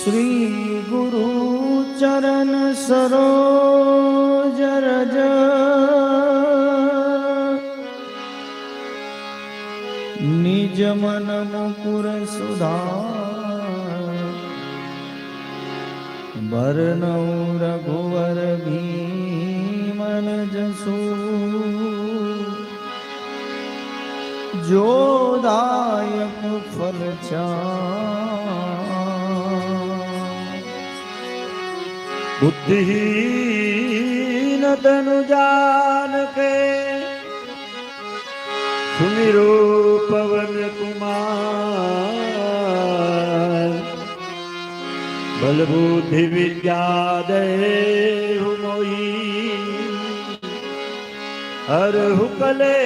શ્રી ગુરુ ચરણ સરોજ રજ. નિજ મન મુકુર સુધા બરનૌ રઘુવર ભીમન જસુ. જોદાયક बुद्धिहीन तनु जान के सुमिरो पवन कुमार। बलबुद्धि विद्या दे मोई हर हुकले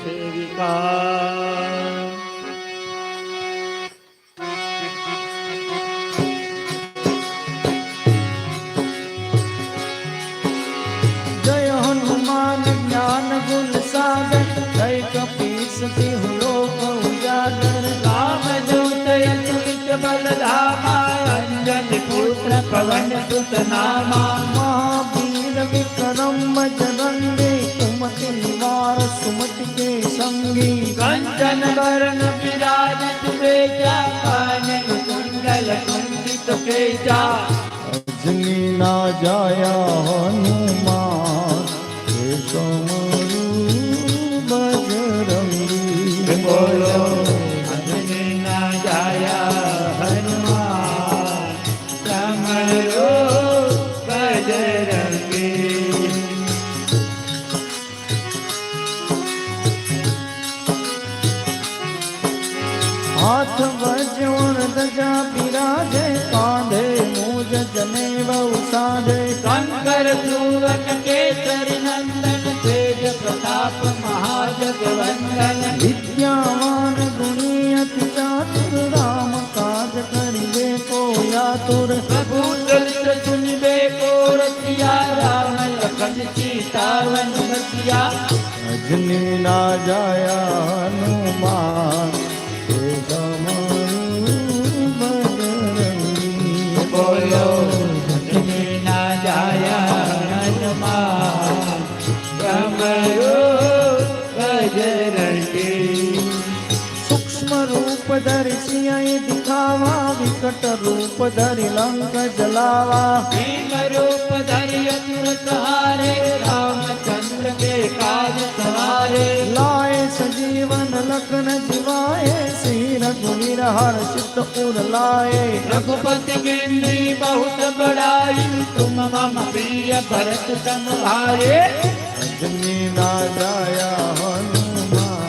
से विकार। સુત નામા મહાવીર વિક્રમ બજરંગે સુમતિ નિવાર સુમતિ સંગી કંચન વરણ વિરાજ અજની ના જાયા હનુમાન Lord, Lord. સીતાવન રસિયા અજની ના જાયા હનુમાન સિંહ દિખાવા વિકટ રૂપ ધરી લંક જલાવા રૂપ ધરી हर चित उर लाए रघुपति गिन्नी बहुत बड़ाई तुम मम प्रिय भरत तन भाए ना जाया हनुमान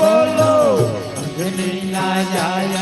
बोलो रजनी ना जाया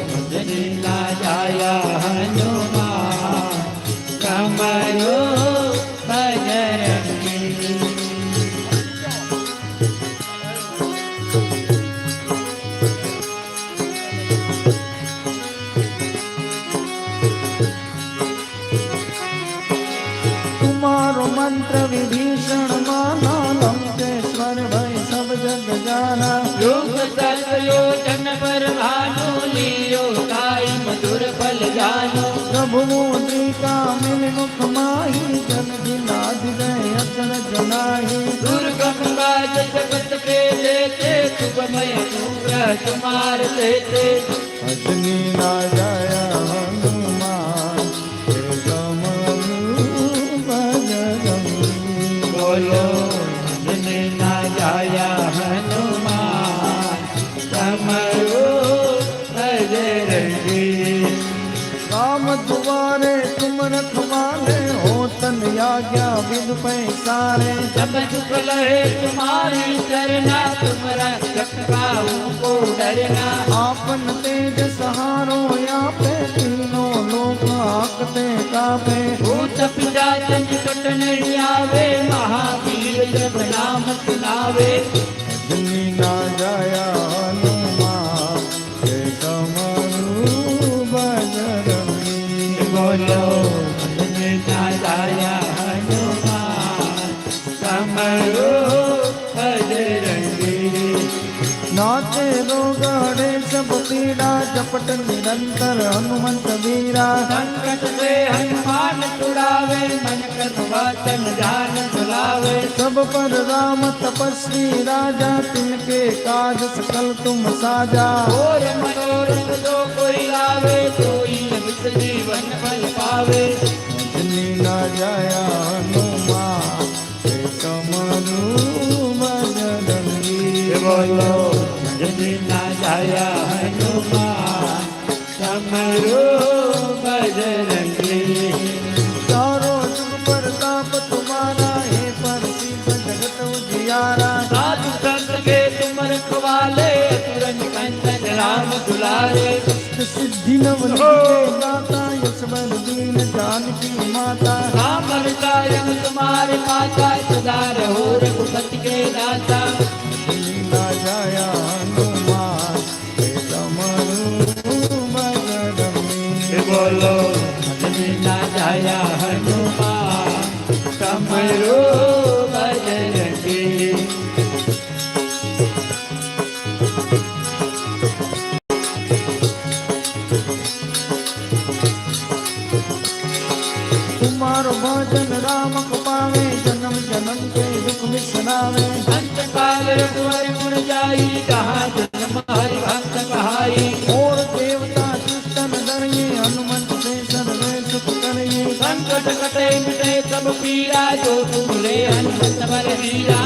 मंत्र विभीषण माना लंकेश्वर भय सब जग जाना युग सतयोजन पर भानु लियो काई मधुर फल जानो प्रभु मुद्रिका मिल मुख माही जन अचर जनाही दुर्गम काज जगत के लेते तुम्हार लेते अजनी ना जाया रे काम दुआरे तुम रखवाले हो तन आज्ञा बिन पैसारे सब चुप रहे तुम्हारी करना तुम रखवाऊ को डरना आपन तेज सहारो या पे तीनों लोग आकते कापे भूत पिता तन टुटने आवे महावीर जब नाम सुनावे બોલો દાદા હનુમાન. તમારો નાચે રોગડે સબ પીડા ચપટ નિરંતર હનુમંત વીરા. સંકટ હનુમાન संकट से हनुमान छुड़ावे मन कर वचन ध्यान बुलावे सब पर राम तपस्वी राजा तिनके काज सकल तुम साजा और मनोरथ जो कोई लावे कोई अमित जीवन फल पावे अग्नि ना जाया રે સિદ્ધિ નવ દાતા યશવર દીન જાનકી માતા રામ લતાય તમારે માતા સદા રહો રઘુપતિ કે દાતા ભજન રામ કપાવે જન્મ જન્મ કે દુઃખ વિસરાવે. અંત કાલ રઘુવર ગુણ જાઈ કહા જન્મ હરિ ભક્ત કહાઈ ઓર દેવતા ચિંતન ધરીએ હનુમંત સે સર્વે સુખ કરીએ. સંકટ કટે મિટે સબ પીડા જો તું લે હનુમંત મર હીરા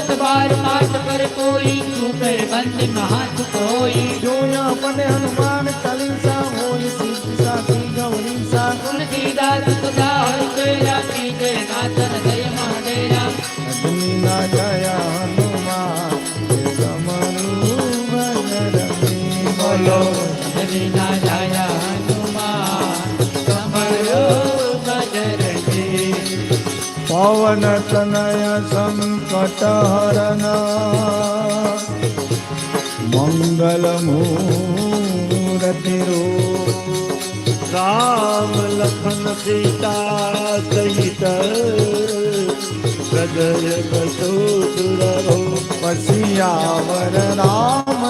સત બાર માર્ગ પર કોઈ ઉપર બંધ મહાત કોઈ જો ન પડે હનુમાન તલિંસા હોય સિદ્ધા કી ગૌરીસા તુલસી દાસ સદા હર કેરા કી જય નાથ હૃદય મહાદેરા અગ્નિના જયા હનુમાન ગમન ભજન બોલો. પવન તનય સંકટહરના મંગલ મૂરતિરો રામ લખન સીતા સહિત પ્રગર કસો પછી આવર રામ